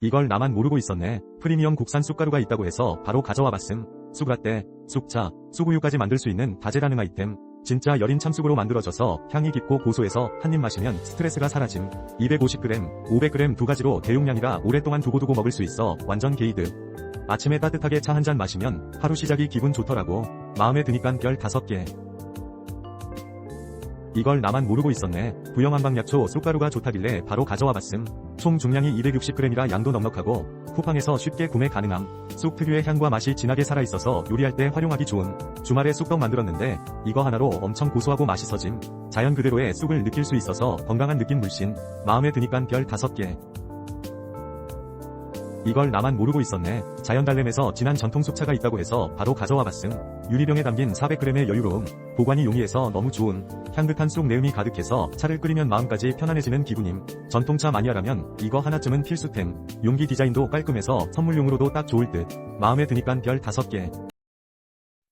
이걸 나만 모르고 있었네. 프리미엄 국산 쑥가루가 있다고 해서 바로 가져와 봤음. 쑥라떼, 쑥차, 쑥우유까지 만들 수 있는 다재다능 아이템. 진짜 여린 참쑥으로 만들어져서 향이 깊고 고소해서 한 입 마시면 스트레스가 사라짐. 250g, 500g 두 가지로 대용량이라 오랫동안 두고두고 먹을 수 있어 완전 게이드. 아침에 따뜻하게 차 한 잔 마시면 하루 시작이 기분 좋더라고. 마음에 드니깐 별 5개. 이걸 나만 모르고 있었네. 부영 한방약초 쑥가루가 좋다길래 바로 가져와 봤음. 총 중량이 260g이라 양도 넉넉하고 쿠팡에서 쉽게 구매 가능함. 쑥 특유의 향과 맛이 진하게 살아있어서 요리할 때 활용하기 좋은 주말에 쑥떡 만들었는데 이거 하나로 엄청 고소하고 맛있어짐. 자연 그대로의 쑥을 느낄 수 있어서 건강한 느낌 물씬. 마음에 드니깐 별 5개. 이걸 나만 모르고 있었네. 자연달램에서 진한 전통 쑥차가 있다고 해서 바로 가져와 봤음. 유리병에 담긴 400g의 여유로움. 보관이 용이해서 너무 좋은. 향긋한 쑥 내음이 가득해서 차를 끓이면 마음까지 편안해지는 기분임. 전통차 마니아라면 이거 하나쯤은 필수템. 용기 디자인도 깔끔해서 선물용으로도 딱 좋을 듯. 마음에 드니깐 별 5개.